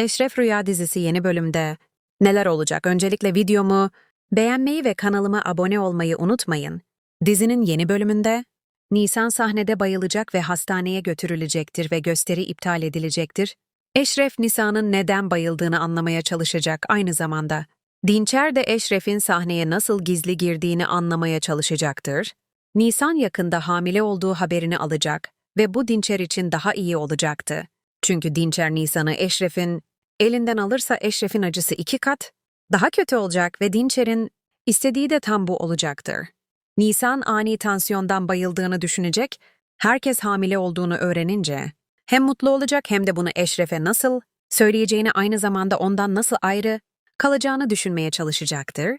Eşref Rüya dizisi yeni bölümde neler olacak? Öncelikle videomu beğenmeyi ve kanalıma abone olmayı unutmayın. Dizinin yeni bölümünde Nisan sahnede bayılacak ve hastaneye götürülecektir ve gösteri iptal edilecektir. Eşref Nisan'ın neden bayıldığını anlamaya çalışacak aynı zamanda. Dinçer de Eşref'in sahneye nasıl gizli girdiğini anlamaya çalışacaktır. Nisan yakında hamile olduğu haberini alacak ve bu Dinçer için daha iyi olacaktı. Çünkü Dinçer Nisan'ı Eşref'in elinden alırsa Eşref'in acısı iki kat daha kötü olacak ve Dinçer'in istediği de tam bu olacaktır. Nisan ani tansiyondan bayıldığını düşünecek, herkes hamile olduğunu öğrenince hem mutlu olacak hem de bunu Eşref'e nasıl söyleyeceğini aynı zamanda ondan nasıl ayrı kalacağını düşünmeye çalışacaktır.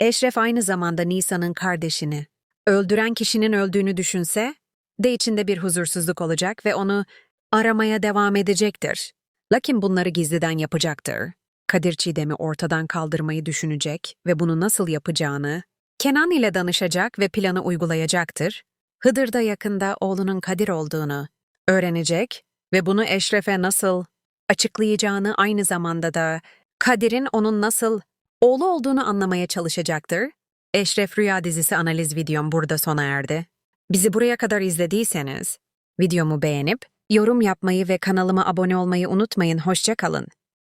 Eşref aynı zamanda Nisan'ın kardeşini, öldüren kişinin öldüğünü düşünse de içinde bir huzursuzluk olacak ve onu aramaya devam edecektir. Lakin bunları gizliden yapacaktır. Kadir Çiğdem'i ortadan kaldırmayı düşünecek ve bunu nasıl yapacağını Kenan ile danışacak ve planı uygulayacaktır. Hıdır da yakında oğlunun Kadir olduğunu öğrenecek ve bunu Eşref'e nasıl açıklayacağını aynı zamanda da Kadir'in onun nasıl oğlu olduğunu anlamaya çalışacaktır. Eşref Rüya dizisi analiz videom burada sona erdi. Bizi buraya kadar izlediyseniz videomu beğenip yorum yapmayı ve kanalıma abone olmayı unutmayın. Hoşça kalın.